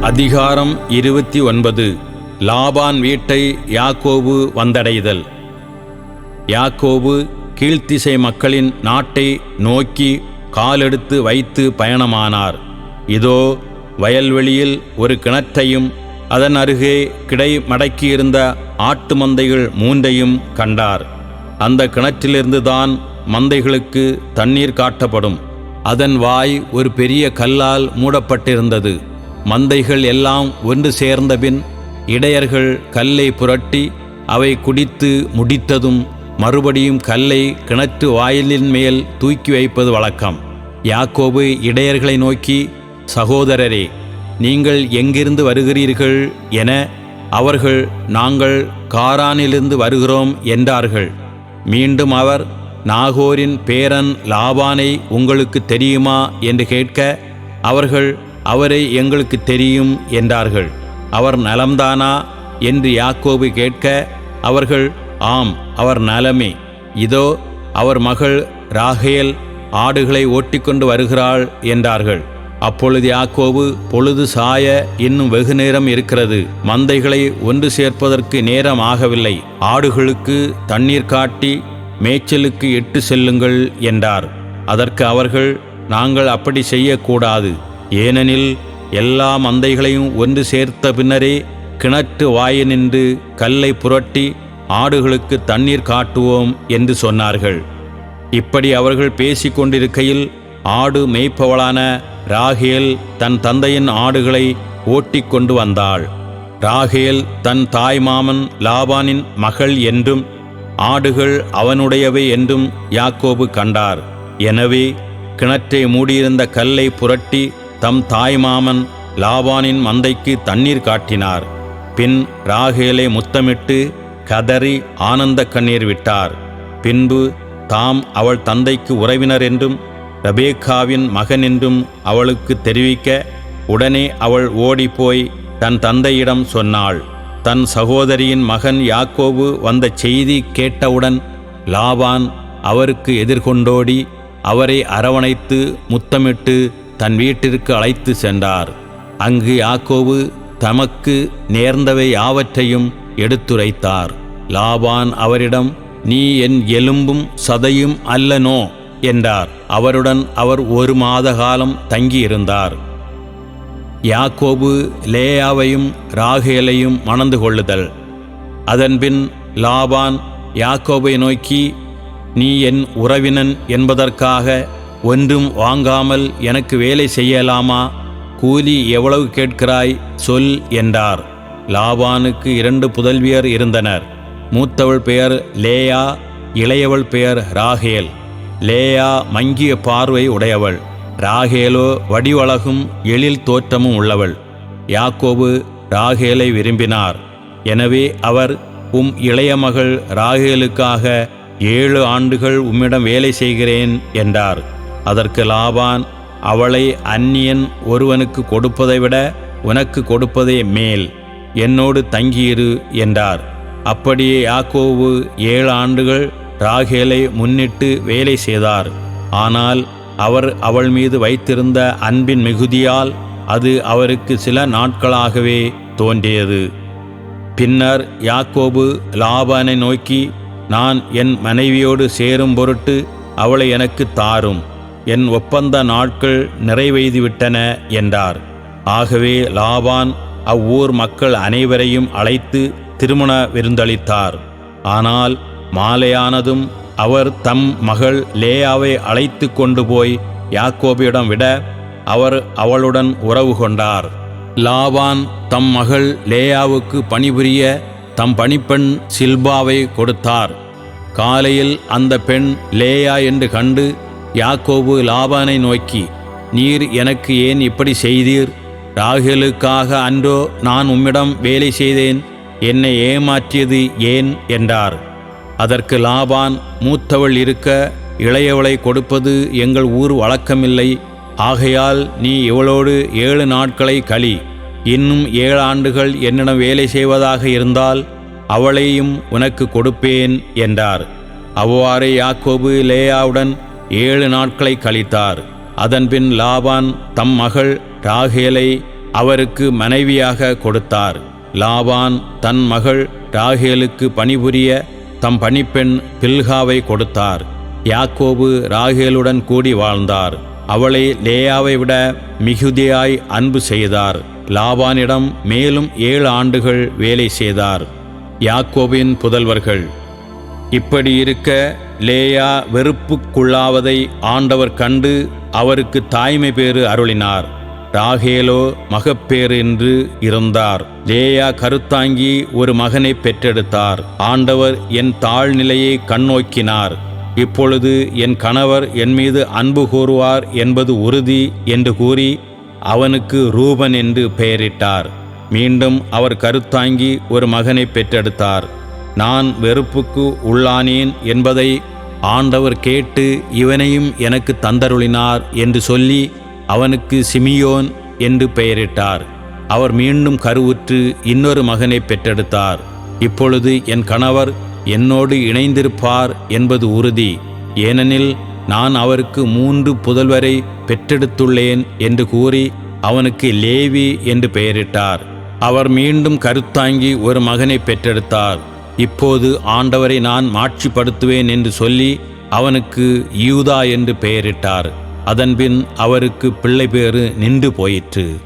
அதிகாரம் இருபத்தி ஒன்பது. லாபான் வீட்டை யாக்கோபு வந்தடைதல். யாக்கோபு கீழ்த்திசை மக்களின் நாட்டை நோக்கி காலெடுத்து வைத்து பயணமானார். இதோ வயல்வெளியில் ஒரு கிணற்றையும் அதன் அருகே கிடை மடக்கியிருந்த ஆட்டு மந்தைகள் மூன்றையும் கண்டார். அந்த கிணற்றிலிருந்துதான் மந்தைகளுக்கு தண்ணீர் காட்டப்படும். அதன் வாய் ஒரு பெரிய கல்லால் மூடப்பட்டிருந்தது. மந்தைகள் எல்லாம் ஒன்று சேர்ந்தபின் இடையர்கள் கல்லை புரட்டி அவை குடித்து முடித்ததும் மறுபடியும் கல்லை கிணற்று வாயிலின் மேல் தூக்கி வைப்பது வழக்கம். யாக்கோபு இடையர்களை நோக்கி சகோதரரே நீங்கள் எங்கிருந்து வருகிறீர்கள்? என அவர்கள் நாங்கள் காரானிலிருந்து வருகிறோம் என்றார்கள். மீண்டும் அவர் நாகோரின் பேரன் லாபானை உங்களுக்கு தெரியுமா? என்று கேட்க அவர்கள் அவரை எங்களுக்கு தெரியும் என்றார்கள். அவர் நலம்தானா? என்று யாக்கோபு கேட்க அவர்கள் ஆம் அவர் நலமே. இதோ அவர் மகள் ராகேல் ஆடுகளை ஓட்டிக்கொண்டு வருகிறாள் என்றார்கள். அப்பொழுது யாக்கோபு பொழுது சாய இன்னும் வெகு நேரம் இருக்கிறது. மந்தைகளை ஒன்று சேர்ப்பதற்கு நேரம் ஆகவில்லை. ஆடுகளுக்கு தண்ணீர் காட்டி மேய்ச்சலுக்கு எட்டு செல்லுங்கள் என்றார். அதற்கு அவர்கள் நாங்கள் அப்படி செய்யக்கூடாது. ஏனெனில் எல்லா மந்தைகளையும் ஒன்று சேர்த்த பின்னரே கிணற்று வாயினின்று கல்லை புரட்டி ஆடுகளுக்கு தண்ணீர் காட்டுவோம் என்று சொன்னார்கள். இப்படி அவர்கள் பேசிக்கொண்டிருக்கையில் ஆடு மேய்ப்பவளான ராகேல் தன் தந்தையின் ஆடுகளை ஓட்டிக் கொண்டு வந்தாள். ராகேல் தன் தாய் மாமன் லாபானின் மகள் என்றும் ஆடுகள் அவனுடையவை என்றும் யாக்கோபு கண்டார். எனவே கிணற்றை மூடியிருந்த கல்லை புரட்டி தம் தாய்மாமன் லாபானின் மந்தைக்கு தண்ணீர் காட்டினார். பின் ராகேலை முத்தமிட்டு கதறி ஆனந்த கண்ணீர் விட்டார். பின்பு தாம் அவள் தந்தைக்கு உறவினர் என்றும் ரபேக்காவின் மகன் என்றும் அவளுக்கு தெரிவிக்க உடனே அவள் ஓடிப்போய் தன் தந்தையிடம் சொன்னாள். தன் சகோதரியின் மகன் யாக்கோவு வந்த செய்தி கேட்டவுடன் லாபான் அவருக்கு எதிர்கொண்டோடி அவரை அரவணைத்து முத்தமிட்டு தன் வீட்டிற்கு அழைத்து சென்றார். அங்கு யாக்கோவு தமக்கு நேர்ந்தவை யாவற்றையும் எடுத்துரைத்தார். லாபான் அவரிடம் நீ என் எலும்பும் சதையும் அல்லனோ? என்றார். அவருடன் அவர் ஒரு மாத காலம் தங்கியிருந்தார். யாக்கோபு லேயாவையும் ராகேலையும் மணந்து கொள்ளுதல். அதன்பின் லாபான் யாக்கோபை நோக்கி நீ என் உறவினன் என்பதற்காக ஒன்றும் வாங்காமல் எனக்கு வேலை செய்யலாமா? கூலி எவ்வளவு கேட்கிறாய்? சொல் என்றார். லாபானுக்கு இரண்டு புதல்வியர் இருந்தனர். மூத்தவள் பெயர் லேயா இளையவள் பெயர் ராகேல். லேயா மங்கிய பார்வை உடையவள். ராகேலோ வடிவழகும் எழில் தோற்றமும் உள்ளவள். யாக்கோபு ராகேலை விரும்பினார். எனவே அவர் உம் இளைய மகள் ராகேலுக்காக ஏழு ஆண்டுகள் உம்மிடம் வேலை செய்கிறேன் என்றார். அதற்கு லாபான் அவளை அந்நியன் ஒருவனுக்கு கொடுப்பதை விட உனக்கு கொடுப்பதே மேல். என்னோடு தங்கியிரு என்றார். அப்படியே யாக்கோவு ஏழு ஆண்டுகள் ராகேலை முன்னிட்டு வேலை செய்தார். ஆனால் அவர் அவள் மீது வைத்திருந்த அன்பின் மிகுதியால் அது அவருக்கு சில நாட்களாகவே தோன்றியது. பின்னர் யாக்கோபு லாபானை நோக்கி நான் என் மனைவியோடு சேரும் பொருட்டு அவளை எனக்கு தாரும். என் ஒப்பந்த நாட்கள் நிறைவெய்துவிட்டன என்றார். ஆகவே லாபான் அவ்வூர் மக்கள் அனைவரையும் அழைத்து திருமண விருந்தளித்தார். ஆனால் மாலையானதும் அவர் தம் மகள் லேயாவை அழைத்து கொண்டு போய் யாக்கோபியிடம் விட அவர் அவளுடன் உறவு கொண்டார். லாவான் தம் மகள் லேயாவுக்கு பணிபுரிய தம் பணிப்பெண் சில்பாவை கொடுத்தார். காலையில் அந்த பெண் லேயா என்று கண்டு யாக்கோபு லாபானை நோக்கி நீர் எனக்கு ஏன் இப்படி செய்தீர்? ராகேலுக்காக அன்றோ நான் உம்மிடம் வேலை செய்தேன். என்னை ஏமாற்றியது ஏன்? என்றார். அதற்கு லாபான் மூத்தவள் இருக்க இளையவளை கொடுப்பது எங்கள் ஊர் வழக்கமில்லை. ஆகையால் நீ இவளோடு ஏழு நாட்களை களி. இன்னும் ஏழு ஆண்டுகள் என்னிடம் வேலை செய்வதாக இருந்தால் அவளையும் உனக்கு கொடுப்பேன் என்றார். அவ்வாறே யாக்கோபு லேயாவுடன் ஏழு நாட்களை கழித்தார். அதன்பின் லாபான் தம் மகள் ராகேலை அவருக்கு மனைவியாக கொடுத்தார். லாபான் தன் மகள் ராகேலுக்கு பணிபுரிய தம் பணிப்பெண் பில்காவை கொடுத்தார். யாக்கோபு ராகேலுடன் கூடி வாழ்ந்தார். அவளை லேயாவை விட மிகுதியாய் அன்பு செய்தார். லாபானிடம் மேலும் ஏழு ஆண்டுகள் வேலை செய்தார். யாக்கோபின் புதல்வர்கள். இப்படி இருக்க லேயா வெறுப்புக்குள்ளாவதை ஆண்டவர் கண்டு அவருக்கு தாய்மை பேறு அருளினார். ராகேலோ மகப்பேறு என்று இருந்தார். லேயா கருத்தாங்கி ஒரு மகனை பெற்றெடுத்தார். ஆண்டவர் என் தாழ்நிலையை கண்ணோக்கினார். இப்பொழுது என் கணவர் என் மீது அன்பு கூறுவார் என்பது உறுதி என்று கூறி அவனுக்கு ரூபன் என்று பெயரிட்டார். மீண்டும் அவர் கருத்தாங்கி ஒரு மகனை பெற்றெடுத்தார். நான் வெறுப்புக்கு உள்ளானேன் என்பதை ஆண்டவர் கேட்டு இவனையும் எனக்கு தந்தருளினார் என்று சொல்லி அவனுக்கு சிமியோன் என்று பெயரிட்டார். அவர் மீண்டும் கருவுற்று இன்னொரு மகனை பெற்றெடுத்தார். இப்பொழுது என் கணவர் என்னோடு இணைந்திருப்பார் என்பது உறுதி. ஏனெனில் நான் அவருக்கு மூன்று புதல்வரை பெற்றெடுத்துள்ளேன் என்று கூறி அவனுக்கு லேவி என்று பெயரிட்டார். அவர் மீண்டும் கருத்தாங்கி ஒரு மகனை பெற்றெடுத்தார். இப்போது ஆண்டவரை நான் மாட்சிப்படுத்துவேன் என்று சொல்லி அவனுக்கு யூதா என்று பெயரிட்டார். அதன்பின் அவருக்கு பிள்ளை பேறு நின்று போயிற்று.